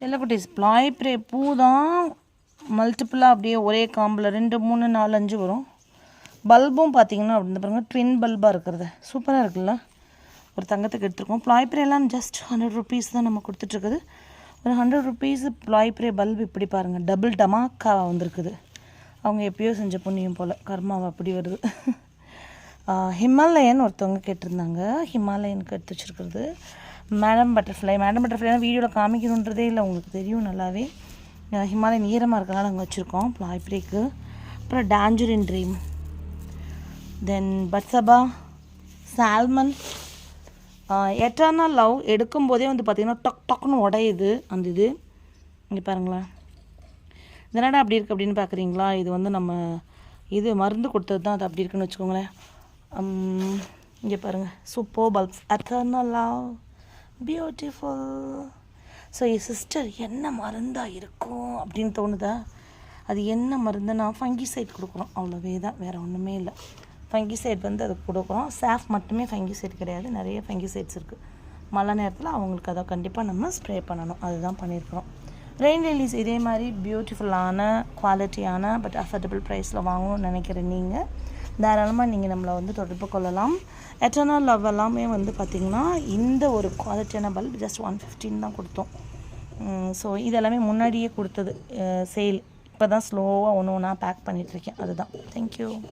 செல்லக்குட்டீஸ் ப்ளாய் pray பூ தான் மல்டிப்புளாக அப்படியே ஒரே காம்பில் ரெண்டு மூணு நாலு அஞ்சு வரும். பல்பும் பார்த்தீங்கன்னா அப்படி இந்த பாருங்க ட்வின் பல்பாக இருக்கிறது. சூப்பராக இருக்குல்ல? ஒரு தங்கத்துக்கு எடுத்துருக்கோம். பிளாய்ப்ரேலாம் ஜஸ்ட் ஹண்ட்ரட் ருபீஸ் தான் நம்ம கொடுத்துட்ருக்குது. ஒரு ஹண்ட்ரட் ருபீஸ் ப்ளாய் ப்ரே பல்ப் இப்படி பாருங்கள் டபுள் டமாக்காவாக வந்திருக்குது. அவங்க எப்பயோ செஞ்ச புண்ணியம் போல் கர்மாவை அப்படி வருது. ஹிமாலயன் ஒருத்தவங்க கேட்டிருந்தாங்க. ஹிமாலயனுக்கு எடுத்து வச்சுருக்கிறது. மேடம் பட்டர்ஃப்ளை மேடம் பட்டர்ஃப்ளைனா வீடியோவில் காமிக்கணுன்றதே இல்லை உங்களுக்கு தெரியும் நல்லாவே. ஹிமாலயன் ஈரமாக இருக்கனால நாங்கள் வச்சுருக்கோம் ப்ளாய் பிரேக்கு அப்புறம் டான்ஜரின் ட்ரீம் தென் பட்சபா சால்மன் எட்டர்னல் லவ் எடுக்கும்போதே வந்து பார்த்திங்கன்னா டக் டக்குன்னு உடையுது அந்த இது. இங்கே பாருங்களேன். இதனடா அப்படி இருக்குது அப்படின்னு பார்க்குறீங்களா இது வந்து நம்ம இது மருந்து கொடுத்தது தான் அது அப்படி இருக்குன்னு வச்சுக்கோங்களேன். இங்கே பாருங்கள் super bulbs eternal love beautiful so என் சிஸ்டர் என்ன மருந்தாக இருக்கும் அப்படின்னு தோணுதா? அது என்ன மருந்துன்னா ஃபங்கிசைட் கொடுக்குறோம் அவ்வளோவே தான் வேறு ஒன்றுமே இல்லை. ஃபங்கிசைட் வந்து அது கொடுக்குறோம் சாஃப் மட்டுமே ஃபங்கிசைட் கிடையாது. நிறைய ஃபங்கிசைட்ஸ் இருக்குது மழை நேரத்தில் அவங்களுக்கு அதை கண்டிப்பாக நம்ம ஸ்ப்ரே பண்ணணும். அதுதான் பண்ணியிருக்கிறோம். ரெயின் லில்லிஸ் இதே மாதிரி பியூட்டிஃபுல்லான குவாலிட்டியான பட் அஃபோர்டபுள் ப்ரைஸில் வாங்கணும்னு நினைக்கிற நீங்கள் தாராளமாக நீங்கள் நம்மளை வந்து தொடர்பு கொள்ளலாம். எட்டர்னல் லவ் எல்லாமே வந்து பார்த்திங்கன்னா இந்த ஒரு குவாலிட்டியான பல்ப் ஜஸ்ட் ஒன் ஃபிஃப்டின் தான் கொடுத்தோம். ஸோ இதெல்லாமே முன்னாடியே கொடுத்தது சேல் இப்போ தான் ஸ்லோவாக ஒன்று ஒன்றா பேக் பண்ணிகிட்ருக்கேன் அதுதான். தேங்க்யூ